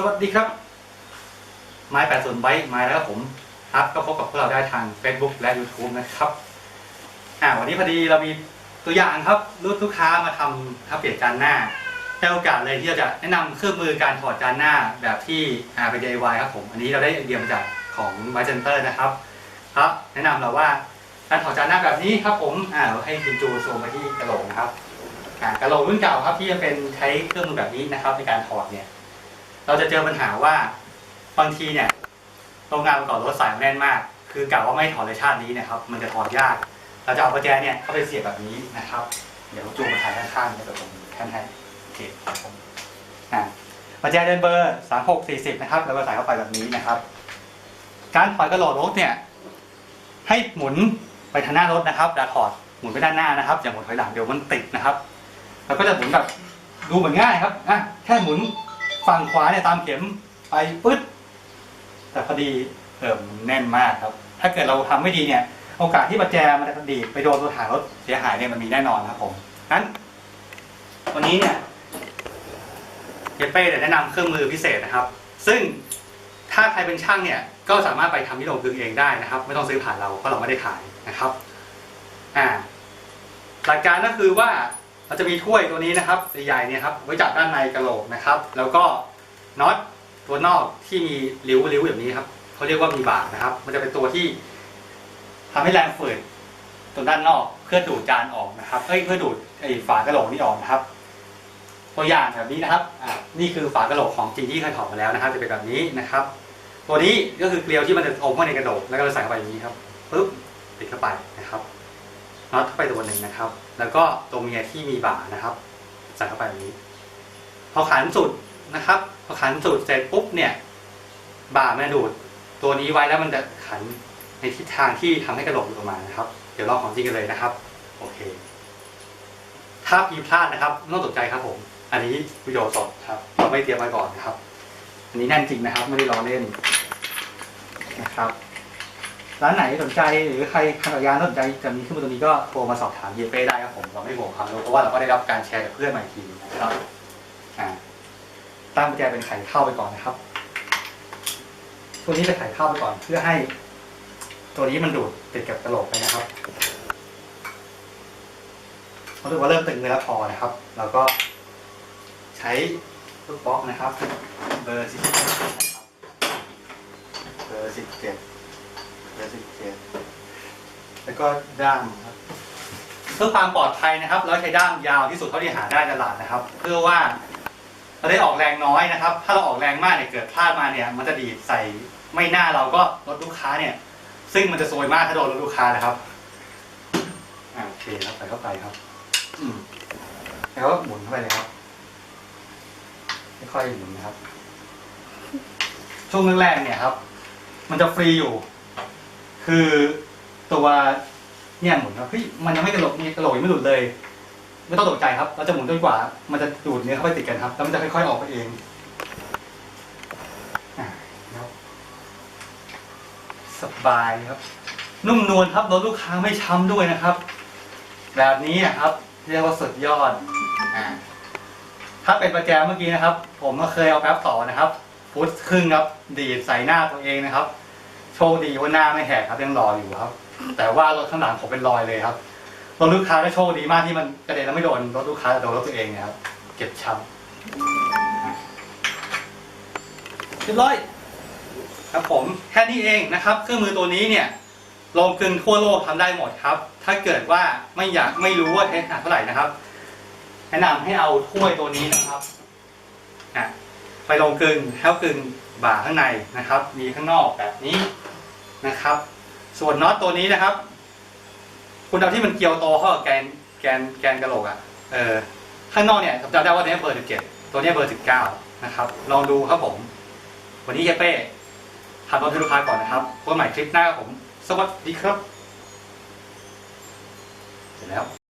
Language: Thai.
สวัสดีครับ ไม้แปดส่วนไบค์มาแล้วครับผมครับก็พบกับพวกเราได้ทาง Facebook และ YouTube นะครับอ่าวันนี้พอดีเรามีตัวอย่างครับรุ่นลูกค้ามาทำทับเปลี่ยนจานหน้าได้โอกาสเลยที่เราจะแนะนำเครื่องมือการถอดจานหน้าแบบที่อ่าเป็น DIY ครับผม อันนี้เราได้ไอเดียมาจากของไวเซนเตอร์นะครับครับแนะนำเราว่าการถอดจานหน้าแบบนี้ครับผมอ่าเราให้คุณจูซูมไปที่กระโหลกนะครับอ่ากระโหลกรุ่นเก่าครับที่จะเป็นใช้เครื่องมือแบบนี้นะครับในการถอดเนี่ย เราจะเจอปัญหาว่าบางทีเนี่ยโรงงานประกอบรถสายแน่นมาก คือกะว่าไม่ถอดเลยชาตินี้นะครับ มันจะถอดยาก เราจะเอาประแจเนี่ยเข้าไปเสียบแบบนี้นะครับ เดี๋ยวจูงมาถ่ายข้างๆเนี่ยเดี๋ยวผมแค่ให้โอเคครับผมอ่าประแจเดินเบอร์สามหกสี่สิบนะครับ แล้วก็ใส่เข้าไปแบบนี้นะครับ การถอดกระโหลกรถเนี่ย ให้หมุนไปทางหน้ารถนะครับอย่าถอดหมุนไปด้านหน้านะครับอย่าหมุนถอยหลังเดี๋ยวมันติดนะครับ แล้วก็จะหมุนแบบดูเหมือนง่ายครับอะแค่หมุน ฝั่งขวาเนี่ยตามเข็มไปปึ๊ดแต่พอดีเอิ่มแน่นมากครับ ถ้าเกิดเราทำไม่ดีเนี่ย โอกาสที่ประแจมันจะดีไปโดนตัวถังรถเสียหายเนี่ยมันมีแน่นอนครับผมงั้นวันนี้เนี่ยเยเป้จะแนะนำเครื่องมือพิเศษนะครับ ซึ่งถ้าใครเป็นช่างเนี่ยก็สามารถไปทำที่โรงกลึงเองได้นะครับ ไม่ต้องซื้อผ่านเราเพราะเราไม่ได้ขายนะครับอ่าหลักการก็คือว่า เราจะมีถ้วยตัวนี้นะครับใหญ่ๆเนี่ยครับไว้จับด้านในกระโหลกนะครับ แล้วก็น็อตตัวนอกที่มีริ้วริ้วแบบนี้ครับเขาเรียกว่ามีบาร์นะครับ มันจะเป็นตัวที่ทำให้แรงฝืดตัวด้านนอกเพื่อดูดจานออกนะครับเอ้ยเพื่อดูดไอ้ฝากระโหลกนี่ออกนะครับ ตัวอย่างแบบนี้นะครับอ่านี่คือฝากระโหลกของจริงที่เคยถอดมาแล้วนะครับ จะเป็นแบบนี้นะครับ ตัวนี้ก็คือเกลียวที่มันจะอมเข้าในกระโหลกแล้วก็เราใส่เข้าไปอย่างนี้ครับปึ๊บติดเข้าไปนะครับ น็อตเข้าไปตัวหนึ่งนะครับ แล้วก็ตัวเมียที่มีบ่านะครับ ใส่เข้าไปแบบนี้ พอขันสุดนะครับ พอขันสุดเสร็จปุ๊บเนี่ย บ่ามันดูด ตัวนี้ไว้แล้วมันจะขันในทิศทางที่ทำให้กระโหลกหลุดออกมานะครับ เดี๋ยวลองของจริงกันเลยนะครับ โอเค ถ้าพีพลาดนะครับไม่ต้องตกใจครับผม อันนี้วิดีโอสดครับ เราไม่เตรียมไว้ก่อนนะครับ อันนี้แน่นจริงนะครับ ไม่ได้ล้อเล่นนะครับ ร้านไหนสนใจหรือใครทำจักรยานสนใจจะมีเครื่องมือตัวนี้ก็โทรมาสอบถามเยเป้ได้ครับผมเราไม่ห่วงความรู้เพราะว่าเราก็ได้รับการแชร์จากเพื่อนมาอีกทีนะครับอ่าตั้งกุญแจเป็นไขเข้าไปก่อนนะครับ ตัวนี้จะไขเข้าไปก่อนเพื่อให้ ตัวนี้มันดูดติดกับกระโหลกไปนะครับพอถือว่าเริ่มตึงเลยแล้วพอนะครับ เราก็ใช้ลูกบล็อกนะครับ เบอร์สิบนะครับเบอร์สิบเจ็ด เบสิบเจ็ดแล้วก็ด้ามครับเพื่อความปลอดภัยนะครับ เราใช้ด้ามยาวที่สุดเท่าที่หาได้ตลาดนะครับ เพื่อว่าเราได้ออกแรงน้อยนะครับ ถ้าเราออกแรงมากเนี่ยเกิดพลาดมาเนี่ย มันจะดีดใส่ไม่หน้าเราก็รถลูกค้าเนี่ย ซึ่งมันจะซวยมากถ้าโดนรถลูกค้านะครับโอเคครับใส่เข้าไปครับ อืมแล้วก็หมุนเข้าไปเลยครับค่อยๆหมุนนะครับ ช่วงแรกๆเนี่ยครับ มันจะฟรีอยู่ คือตัวเนี่ยหมุนครับเฮ้ยมันยังไม่กระโหลกนี่กระโหลกยังไม่หลุดเลย ไม่ต้องตกใจครับเราจะหมุนจนกว่า มันจะดูดเนื้อเข้าไปติดกันครับแล้วมันจะค่อยๆออกไปเองสบายครับ นุ่มนวลครับรถลูกค้าไม่ช้ำด้วยนะครับ แบบนี้นะครับ เรียกว่าสุดยอดอถ้าเป็นประแจเมื่อกี้นะครับ ผมก็เคยเอาแป๊บต่อนะครับฟุตครึ่งครับ ดีดใส่หน้าตัวเองนะครับ โชคดีว่าหน้าไม่แหกครับยังรออยู่ครับ แต่ว่ารถข้างหลังผมเป็นรอยเลยครับรถลูกค้าก็โชคดีมากที่มันกระเด็นแล้วไม่โดนรถลูกค้าแต่โดนรถตัวเองเนี่ยครับเก็บช้ำเรียบร้อยครับผมแค่นี้เองนะครับ เครื่องมือตัวนี้เนี่ยโรงกลึงทั่วโลกทำได้หมดครับ ถ้าเกิดว่าไม่อยากไม่รู้ว่าเทสหนักเท่าไหร่นะครับ แนะนำให้เอาถ้วยตัวนี้นะครับอะ ไปลงกึงแล้วกึงบ่าข้างในนะครับ มีข้างนอกแบบนี้นะครับ ส่วนน็อตตัวนี้นะครับ คุณเอาที่มันเกี่ยวโตเข้ากับแกนแกนแกนกระโหลกอะ่ะเออข้างนอกเนี่ยผมจำได้ว่าตัวนี้เบอร์สิบเจ็ดตัวนี้เบอร์สิบเก้านะครับ ลองดูครับผม วันนี้เยเป้ทำรถให้ลูกค้าก่อนนะครับพบกันใหม่คลิปหน้าครับผม สวัสดีครับ เสร็จแล้ว